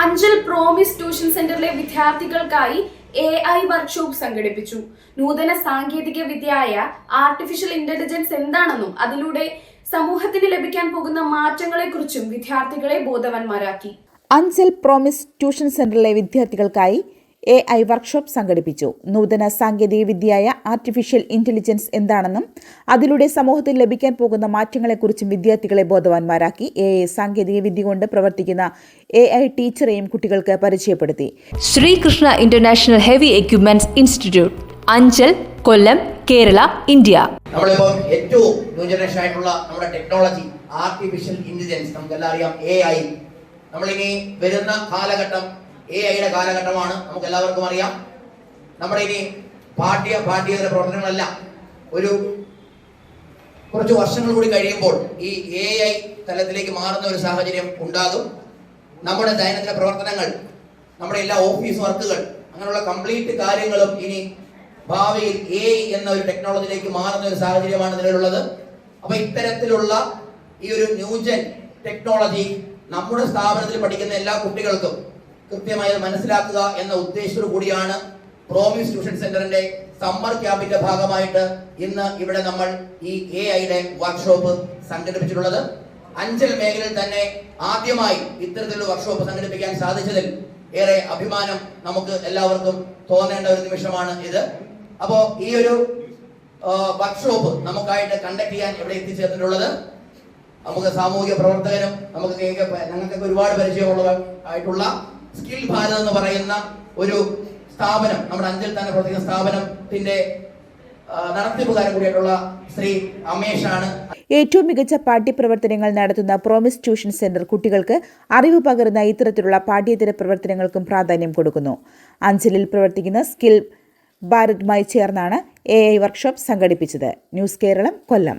Anchal promise tuition സെന്ററിലെ വിദ്യാർത്ഥികൾക്കായി A I workshop സംഘടിപ്പിച്ചു. നൂതന സാങ്കേതിക വിദ്യയായ ആർട്ടിഫിഷ്യൽ ഇന്റലിജൻസ് എന്താണെന്നും അതിലൂടെ സമൂഹത്തിന് ലഭിക്കാൻ പോകുന്ന മാറ്റങ്ങളെക്കുറിച്ചും വിദ്യാർത്ഥികളെ ബോധവാന്മാരാക്കി. അഞ്ചൽ പ്രോമിസ് ട്യൂഷൻ സെന്ററിലെ വിദ്യാർത്ഥികൾക്കായി എ ഐ വർക്ക്ഷോപ്പ് സംഘടിപ്പിച്ചു. നൂതന സാങ്കേതിക വിദ്യയായ ആർട്ടിഫിഷ്യൽ ഇന്റലിജൻസ് എന്താണെന്നും അതിലൂടെ സമൂഹത്തിൽ ലഭിക്കാൻ പോകുന്ന മാറ്റങ്ങളെക്കുറിച്ചും വിദ്യാർത്ഥികളെ ബോധവാന്മാരാക്കി എ ഐ സാങ്കേതിക വിദ്യ കൊണ്ട് പ്രവർത്തിക്കുന്ന എ ഐ ടീച്ചറെയും കുട്ടികൾക്ക് പരിചയപ്പെടുത്തി. Sreekrishna international heavy equipments institute Anchal Kollam Kerala India. നമ്മളിപ്പം ഏറ്റവും ന്യൂ ജനറേഷൻ ആയിട്ടുള്ള നമ്മുടെ ടെക്നോളജി ആർട്ടിഫിഷ്യൽ ഇന്റലിജൻസ് നമുക്കെല്ലാം അറിയാം എ ഐ. നമ്മളിനി വരുന്ന കാലഘട്ടം എ ഐയുടെ കാലഘട്ടമാണ്. നമുക്ക് എല്ലാവർക്കും അറിയാം. നമ്മുടെ ഇനി പാഠ്യ പാഠ്യേതര പ്രവർത്തനങ്ങളല്ല. ഒരു കുറച്ച് വർഷങ്ങൾ കൂടി കഴിയുമ്പോൾ ഈ എ ഐ തലത്തിലേക്ക് മാറുന്ന ഒരു സാഹചര്യം ഉണ്ടാകും. നമ്മുടെ ദൈനംദിന പ്രവർത്തനങ്ങൾ നമ്മുടെ എല്ലാ ഓഫീസ് വർക്കുകൾ അങ്ങനെയുള്ള കംപ്ലീറ്റ് കാര്യങ്ങളും ഇനി ഭാവിയിൽ എ എന്ന ഒരു ടെക്നോളജിയിലേക്ക് മാറുന്ന ഒരു സാഹചര്യമാണ് നിലവിലുള്ളത്. അപ്പൊ ഇത്തരത്തിലുള്ള ഈ ഒരു ന്യൂജൻ ടെക്നോളജി നമ്മുടെ സ്ഥാപനത്തിൽ പഠിക്കുന്ന എല്ലാ കുട്ടികൾക്കും കൃത്യമായി മനസ്സിലാക്കുക എന്ന ഉദ്ദേശത്തോടു കൂടിയാണ് പ്രോമിസ് ട്യൂഷൻ സെന്ററിന്റെ സമ്മർ ക്യാമ്പിന്റെ ഭാഗമായിട്ട് ഇന്ന് ഇവിടെ നമ്മൾ ഈ എ ഐയുടെ വർക്ക്ഷോപ്പ് സംഘടിപ്പിച്ചിട്ടുള്ളത്. അഞ്ചൽ മേഖലയിൽ തന്നെ ആദ്യമായി ഇത്തരത്തിലുള്ള വർക്ക്ഷോപ്പ് സംഘടിപ്പിക്കാൻ സാധിച്ചതിൽ ഏറെ അഭിമാനം നമുക്ക് എല്ലാവർക്കും തോന്നേണ്ട ഒരു നിമിഷമാണ് ഇത്. അപ്പോ ഈ ഒരു വർക്ക്ഷോപ്പ് നമുക്കായിട്ട് കണ്ടക്ട് ചെയ്യാൻ ഇവിടെ എത്തിച്ചേർന്നിട്ടുള്ളത്. നമുക്ക് സാമൂഹിക പ്രവർത്തകനും നമുക്ക് ഞങ്ങൾക്കൊക്കെ ഒരുപാട് പരിചയമുള്ള ആയിട്ടുള്ള സ്കിൽ ഭാരത് എന്ന് പറയുന്ന ഒരു സ്ഥാപനം നമ്മുടെ അഞ്ചൽ തന്നെ പ്രവർത്തിക്കുന്ന സ്ഥാപനത്തിന്റെ നടത്തിപ്പുകാരൻ കൂടിയായിട്ടുള്ള ശ്രീ അമേഷാണ്. ഏറ്റവും മികച്ച പാഠ്യപ്രവർത്തനങ്ങൾ നടത്തുന്ന പ്രോമിസ് ട്യൂഷൻ സെന്റർ കുട്ടികൾക്ക് അറിവ് പകരുന്ന ഇത്തരത്തിലുള്ള പാഠ്യേതര പ്രവർത്തനങ്ങൾക്കും പ്രാധാന്യം കൊടുക്കുന്നു. അഞ്ചലിൽ പ്രവർത്തിക്കുന്ന സ്കിൽ ഭാരതുമായി ചേർന്നാണ് എ ഐ വർക്ക്ഷോപ്പ് സംഘടിപ്പിച്ചത്. News Keralam Kollam.